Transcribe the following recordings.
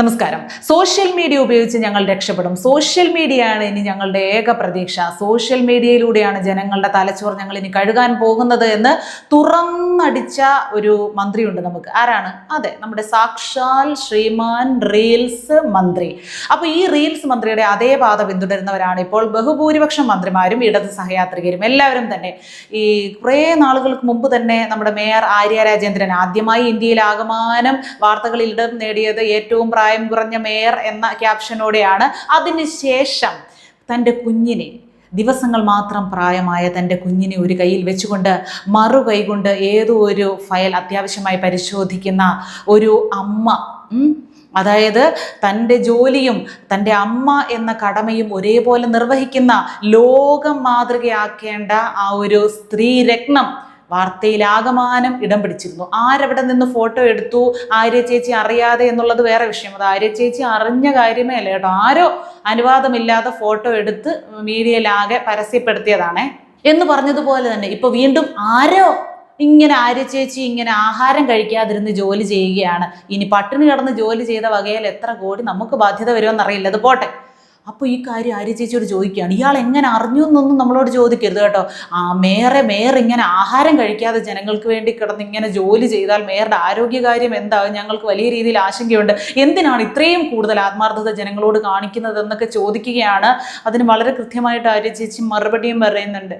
നമസ്കാരം. Social media ഉപയോഗിച്ച് ഞങ്ങൾ രക്ഷപ്പെടും. സോഷ്യൽ മീഡിയയാണ് ഇനി ഞങ്ങളുടെ ഏക പ്രതീക്ഷ. സോഷ്യൽ മീഡിയയിലൂടെയാണ് ജനങ്ങളുടെ തലച്ചോർ ഞങ്ങൾ ഇനി കഴുകാൻ പോകുന്നത് എന്ന് തുറന്നടിച്ച ഒരു മന്ത്രിയുണ്ട് നമുക്ക്. ആരാണ്? അതെ നമ്മുടെ സാക്ഷാൽ ശ്രീമാൻ റീൽസ് മന്ത്രി. അപ്പോൾ ഈ റീൽസ് മന്ത്രിയുടെ അതേ പാത പിന്തുടരുന്നവരാണ് ഇപ്പോൾ ബഹുഭൂരിപക്ഷം മന്ത്രിമാരും ഇടത് സഹയാത്രികരും എല്ലാവരും തന്നെ. ഈ കുറേ നാളുകൾക്ക് മുമ്പ് തന്നെ നമ്മുടെ മേയർ ആര്യ രാജേന്ദ്രൻ ആദ്യമായി ഇന്ത്യയിൽ ആകമാനം വാർത്തകളിൽ ഇടം നേടിയത് ഏറ്റവും പ്രായം കുറഞ്ഞ മേയർ എന്ന ക്യാപ്ഷനോടെയാണ്. അതിനുശേഷം തന്റെ കുഞ്ഞിനെ ദിവസങ്ങൾ മാത്രം പ്രായമായ തന്റെ കുഞ്ഞിനെ ഒരു കയ്യിൽ വെച്ചുകൊണ്ട് മറു കൈകൊണ്ട് ഏതോ ഒരു ഫയൽ അത്യാവശ്യമായി പരിശോധിക്കുന്ന ഒരു അമ്മ അതായത് തന്റെ ജോലിയും തന്റെ അമ്മ എന്ന കടമയും ഒരേപോലെ നിർവഹിക്കുന്ന ലോകം മാതൃകയാക്കേണ്ട ആ ഒരു സ്ത്രീരത്നം വാർത്തയിലാകമാനം ഇടം പിടിച്ചിരുന്നു. ആരവിടെ നിന്ന് ഫോട്ടോ എടുത്തു? ആര്യ ചേച്ചി അറിയാതെ എന്നുള്ളത് വേറെ വിഷയം. അത് ആര്യ ചേച്ചി അറിഞ്ഞ കാര്യമേ അല്ല കേട്ടോ. ആരോ അനുവാദമില്ലാതെ ഫോട്ടോ എടുത്ത് മീഡിയയിലാകെ പരസ്യപ്പെടുത്തിയതാണേ. എന്ന് പറഞ്ഞതുപോലെ തന്നെ ഇപ്പൊ വീണ്ടും ആരോ ഇങ്ങനെ ആര്യ ചേച്ചി ഇങ്ങനെ ആഹാരം കഴിക്കാതിരുന്ന് ജോലി ചെയ്യുകയാണ്. ഇനി പട്ടിണി കിടന്ന് ജോലി ചെയ്ത വകയിൽ എത്ര കോടി നമുക്ക് ബാധ്യത വരുമെന്നറിയില്ല. അത് പോട്ടെ. അപ്പോൾ ഈ കാര്യം ആര്യ ചേച്ചിയോട് ചോദിക്കുകയാണ്. ഇയാൾ എങ്ങനെ അറിഞ്ഞു എന്നൊന്നും നമ്മളോട് ചോദിക്കരുത് കേട്ടോ. ആ മേറെ മേയർ ഇങ്ങനെ ആഹാരം കഴിക്കാതെ ജനങ്ങൾക്ക് വേണ്ടി കിടന്ന് ഇങ്ങനെ ജോലി ചെയ്താൽ മേയറുടെ ആരോഗ്യകാര്യം എന്താ ഞങ്ങൾക്ക് വലിയ രീതിയിൽ ആശങ്കയുണ്ട്. എന്തിനാണ് ഇത്രയും കൂടുതൽ ആത്മാർത്ഥത ജനങ്ങളോട് കാണിക്കുന്നത് എന്നൊക്കെ ചോദിക്കുകയാണ്. അതിന് വളരെ കൃത്യമായിട്ട് ആര്യ ചേച്ചി മറുപടിയും പറയുന്നുണ്ട്.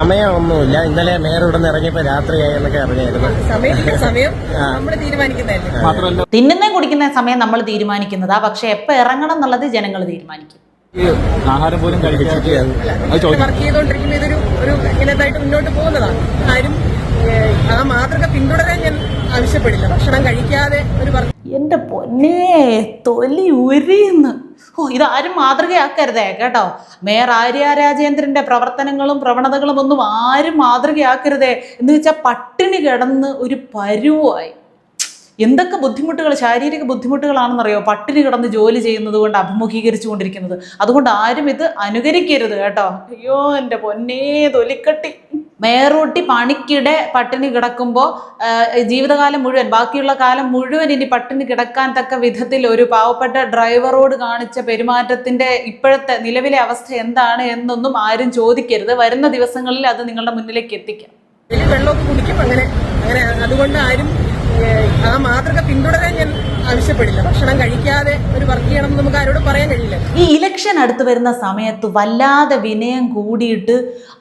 സമയമൊന്നുമില്ല. ഇന്നലെ മേയർ ഇവിടെ നിന്ന് ഇറങ്ങിയപ്പോ രാത്രിയായി എന്നൊക്കെ അറിഞ്ഞായിരുന്നു. തിന്നുന്നതും കുടിക്കുന്ന സമയം നമ്മൾ തീരുമാനിക്കുന്നതാ. പക്ഷെ എപ്പോൾ ഇറങ്ങണം എന്നുള്ളത് ജനങ്ങൾ തീരുമാനിക്കും. ആഹാരം പോലും വർക്ക് ഇതൊരു ഒരു മുന്നോട്ട് പോകുന്നതാണ്. ആരും ആ മാതൃക പിന്തുടരാൻ ഞാൻ ആവശ്യപ്പെടില്ല. ഭക്ഷണം കഴിക്കാതെ ഒരു വർക്ക് എന്റെ പൊന്നേ തൊലി ഉരിയുന്നു. ഓ ഇതാരും മാതൃകയാക്കരുതേ കേട്ടോ. മേയർ ആര്യ രാജേന്ദ്രന്റെ പ്രവർത്തനങ്ങളും പ്രവണതകളും ഒന്നും ആരും മാതൃകയാക്കരുതേ എന്ന് വെച്ചാൽ പട്ടിണി കിടന്ന് ഒരു പരുവായി. എന്തൊക്കെ ബുദ്ധിമുട്ടുകൾ ശാരീരിക ബുദ്ധിമുട്ടുകളാണെന്നറിയോ? പട്ടിണി കിടന്ന് ജോലി ചെയ്യുന്നത് കൊണ്ട് അഭിമുഖീകരിച്ചു കൊണ്ടിരിക്കുന്നത്. അതുകൊണ്ട് ആരും ഇത് അനുകരിക്കരുത് കേട്ടോ. അയ്യോ എന്റെ പൊന്നേ തൊലിക്കട്ടി. മേറൂട്ടി പണിക്കിടെ പട്ടിണി കിടക്കുമ്പോൾ ജീവിതകാലം മുഴുവൻ ബാക്കിയുള്ള കാലം മുഴുവൻ ഇനി പട്ടിണി കിടക്കാൻ തക്ക വിധത്തിൽ ഒരു പാവപ്പെട്ട ഡ്രൈവറോട് കാണിച്ച പെരുമാറ്റത്തിന്റെ ഇപ്പോഴത്തെ നിലവിലെ അവസ്ഥ എന്താണ് എന്നൊന്നും ആരും ചോദിക്കരുത്. വരുന്ന ദിവസങ്ങളിൽ അത് നിങ്ങളുടെ മുന്നിലേക്ക് എത്തിക്കാം. വെള്ളമൊക്കെ കുടിക്കും അങ്ങനെ അങ്ങനെ. അതുകൊണ്ട് ആരും ആ മാതൃക പിന്തുടരാൻ ഞാൻ ആവശ്യപ്പെടില്ല. ഭക്ഷണം കഴിക്കാതെ ഒരു വർക്ക് ചെയ്യണം എന്ന് നമുക്ക് ആരോടും പറയാൻ കഴിയില്ല. ഈ ഇലക്ഷൻ അടുത്ത് വരുന്ന സമയത്ത് വല്ലാതെ വിനയം കൂടിയിട്ട്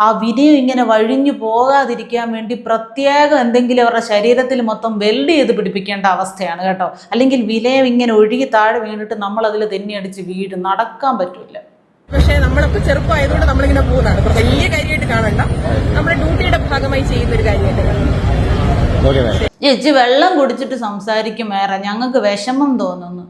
ആ വിനയം ഇങ്ങനെ വഴിഞ്ഞു പോകാതിരിക്കാൻ വേണ്ടി പ്രത്യേകം എന്തെങ്കിലും അവരുടെ ശരീരത്തിൽ മൊത്തം വെൽഡ് ചെയ്ത് പിടിപ്പിക്കേണ്ട അവസ്ഥയാണ് കേട്ടോ. അല്ലെങ്കിൽ വിനയം ഇങ്ങനെ ഒഴുകി താഴെ വീണിട്ട് നമ്മൾ അതിൽ തെന്നിയടിച്ച് വീട് നടക്കാൻ പറ്റൂല. പക്ഷേ നമ്മളൊക്കെ ചെറുപ്പമായതുകൊണ്ട് നമ്മളിങ്ങനെ പോകുന്നതാണ്. വലിയ കാര്യമായിട്ട് കാണണ്ട. നമ്മുടെ ഡ്യൂട്ടിയുടെ ഭാഗമായി ചെയ്യുന്ന ഒരു കാര്യമായിട്ട് ചേച്ചി വെള്ളം കുടിച്ചിട്ട് സംസാരിക്കും വേറെ. ഞങ്ങൾക്ക് വിഷമം തോന്നുന്നു.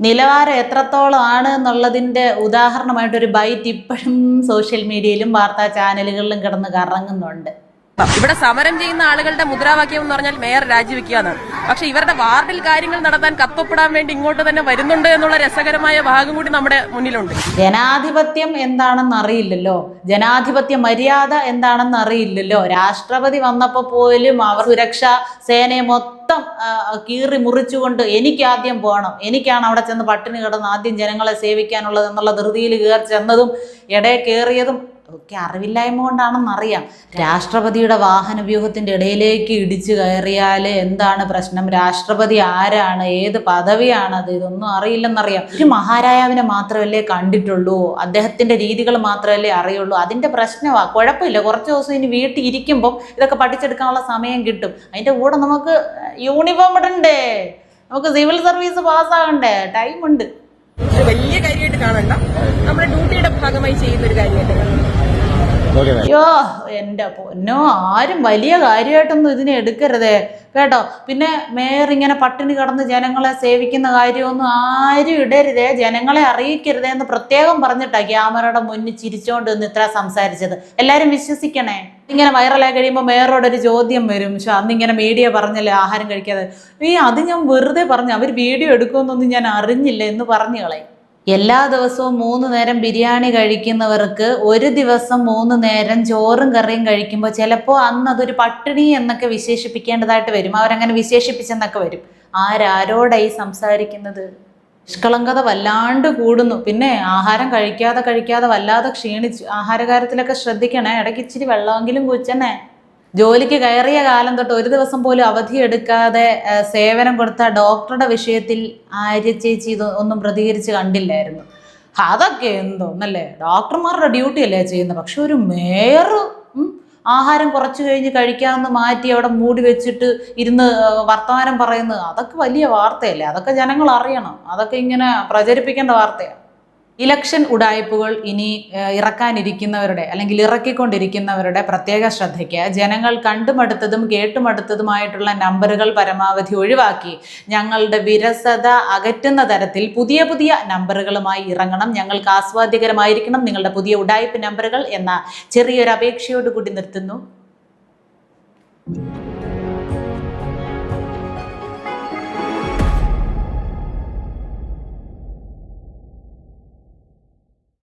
നിലവാരം എത്രത്തോളം ആണ് എന്നുള്ളതിന്റെ ഉദാഹരണമായിട്ടൊരു ബൈറ്റ് ഇപ്പോഴും സോഷ്യൽ മീഡിയയിലും വാർത്താ ചാനലുകളിലും കിടന്ന് കറങ്ങുന്നുണ്ട്. ഇവിടെ സമരം ചെയ്യുന്ന ആളുകളുടെ മുദ്രാവാക്യം എന്ന് പറഞ്ഞാൽ മേയർ രാജിവെക്കുക എന്നാണ് പക്ഷെ ഇവരുടെ വാർഡിൽ കാര്യങ്ങൾ നടത്താൻ കത്തപ്പെടാൻ വേണ്ടി ഇങ്ങോട്ട് തന്നെ വരുന്നുണ്ട് എന്നുള്ള രസകരമായ ഭാഗം കൂടി നമ്മുടെ മുന്നിലുണ്ട്. ജനാധിപത്യം എന്താണെന്ന് അറിയില്ലല്ലോ. ജനാധിപത്യ മര്യാദ എന്താണെന്ന് അറിയില്ലല്ലോ. രാഷ്ട്രപതി വന്നപ്പോൾ പോലും അവർ സുരക്ഷാ സേനയെ മൊത്തം കീറി മുറിച്ചുകൊണ്ട് എനിക്ക് ആദ്യം പോകണം. എനിക്കാണ് അവിടെ ചെന്ന് പട്ടിണി കിടന്ന് ആദ്യം ജനങ്ങളെ സേവിക്കാനുള്ളത് എന്നുള്ള ധൃതിയിൽ കയറി ചെന്നതും ഇടയിൽ കയറിയതും ഒക്കെ അറിവില്ലായ്മ കൊണ്ടാണെന്നറിയാം രാഷ്ട്രപതിയുടെ വാഹന വ്യൂഹത്തിന്റെ ഇടയിലേക്ക് ഇടിച്ചു കയറിയാൽ എന്താണ് പ്രശ്നം? രാഷ്ട്രപതി ആരാണ്? ഏത് പദവിയാണത് ഇതൊന്നും അറിയില്ലെന്നറിയാം. ഒരു മഹാരാജാവിനെ മാത്രമല്ലേ കണ്ടിട്ടുള്ളൂ. അദ്ദേഹത്തിന്റെ രീതികൾ മാത്രമല്ലേ അറിയുള്ളൂ. അതിന്റെ പ്രശ്നമാണ് കുഴപ്പമില്ല. കുറച്ച് ദിവസം ഇനി വീട്ടിൽ ഇരിക്കുമ്പം ഇതൊക്കെ പഠിച്ചെടുക്കാനുള്ള സമയം കിട്ടും. അതിന്റെ കൂടെ നമുക്ക് യൂണിഫോം ഇടണ്ടേ? നമുക്ക് സിവിൽ സർവീസ് പാസ്സാകണ്ടേ? ടൈമുണ്ട്. വലിയ കാര്യമായിട്ട് കാണണ്ട. നമ്മുടെ ഡ്യൂട്ടിയുടെ ഭാഗമായി ചെയ്യുന്ന ഒരു കാര്യമായിട്ട് അയ്യോ എന്റെ പൊന്നോ ആരും വലിയ കാര്യമായിട്ടൊന്നും ഇതിനെ എടുക്കരുതേ. കേട്ടോ പിന്നെ മേയർ ഇങ്ങനെ പട്ടിണി കടന്ന് ജനങ്ങളെ സേവിക്കുന്ന കാര്യമൊന്നും ആരും ഇടരുതേ. ജനങ്ങളെ അറിയിക്കരുതേ എന്ന് പ്രത്യേകം പറഞ്ഞിട്ടാ ക്യാമറയുടെ മുന്നിൽ ചിരിച്ചോണ്ട് നിന്ന് ഇത്ര സംസാരിച്ചത്. എല്ലാവരും വിശ്വസിക്കണേ. ഇങ്ങനെ വൈറലായി കഴിയുമ്പോൾ മേയറോട് ഒരു ചോദ്യം വരും. പക്ഷെ അന്നിങ്ങനെ മീഡിയ പറഞ്ഞല്ലേ ആഹാരം കഴിക്കാതെ. ഈ അത് ഞാൻ വെറുതെ പറഞ്ഞു അവർ വീഡിയോ എടുക്കുമെന്നൊന്നും ഞാൻ അറിഞ്ഞില്ല എന്ന് പറഞ്ഞു കളയും. എല്ലാ ദിവസവും മൂന്ന് നേരം ബിരിയാണി കഴിക്കുന്നവർക്ക് ഒരു ദിവസം മൂന്ന് നേരം ചോറും കറിയും കഴിക്കുമ്പോൾ ചിലപ്പോൾ അന്ന് അതൊരു പട്ടിണി എന്നൊക്കെ വിശേഷിപ്പിക്കേണ്ടതായിട്ട് വരും. അവരങ്ങനെ വിശേഷിപ്പിച്ചെന്നൊക്കെ വരും. ആരാരോടായി സംസാരിക്കുന്നത്? നിഷ്കളങ്കത വല്ലാണ്ട് കൂടുന്നു. പിന്നെ ആഹാരം കഴിക്കാതെ കഴിക്കാതെ വല്ലാതെ ക്ഷീണിച്ചു ആഹാരകാര്യത്തിലൊക്കെ ശ്രദ്ധിക്കണേ. ഇടയ്ക്ക് ഇച്ചിരി വെള്ളമെങ്കിലും കുച്ചനെ ജോലിക്ക് കയറിയ കാലം തൊട്ട് ഒരു ദിവസം പോലും അവധി എടുക്കാതെ സേവനം കൊടുത്ത ഡോക്ടറുടെ വിഷയത്തിൽ ആര്യ ചേച്ചി ഇത് ഒന്നും പ്രതികരിച്ച് കണ്ടില്ലായിരുന്നു. അതൊക്കെ എന്തോ എന്നല്ലേ ഡോക്ടർമാരുടെ ഡ്യൂട്ടി അല്ലേ ചെയ്യുന്നത്? പക്ഷെ ഒരു മേയർ ആഹാരം കുറച്ച് കഴിഞ്ഞ് കഴിക്കാമെന്ന് മാറ്റി അവിടെ മൂടി വെച്ചിട്ട് ഇരുന്ന് വർത്തമാനം പറയുന്നത് അതൊക്കെ വലിയ വാർത്തയല്ലേ? അതൊക്കെ ജനങ്ങൾ അറിയണം. അതൊക്കെ ഇങ്ങനെ പ്രചരിപ്പിക്കേണ്ട വാർത്തയാണ് ഇലക്ഷൻ ഉടായ്പകൾ ഇനി ഇറക്കാനിരിക്കുന്നവരുടെ അല്ലെങ്കിൽ ഇറക്കിക്കൊണ്ടിരിക്കുന്നവരുടെ പ്രത്യേക ശ്രദ്ധയ്ക്ക് ജനങ്ങൾ കണ്ടുമടുത്തതും കേട്ടുമടുത്തതുമായിട്ടുള്ള നമ്പറുകൾ പരമാവധി ഒഴിവാക്കി ഞങ്ങളുടെ വിരസത അകറ്റുന്ന തരത്തിൽ പുതിയ പുതിയ നമ്പറുകളുമായി ഇറങ്ങണം. ഞങ്ങൾക്ക് ആസ്വാദ്യകരമായിരിക്കണം. നിങ്ങളുടെ പുതിയ ഉടായ്പ നമ്പറുകൾ എന്ന ചെറിയൊരു അപേക്ഷയോട് കൂടി നിർത്തുന്നു.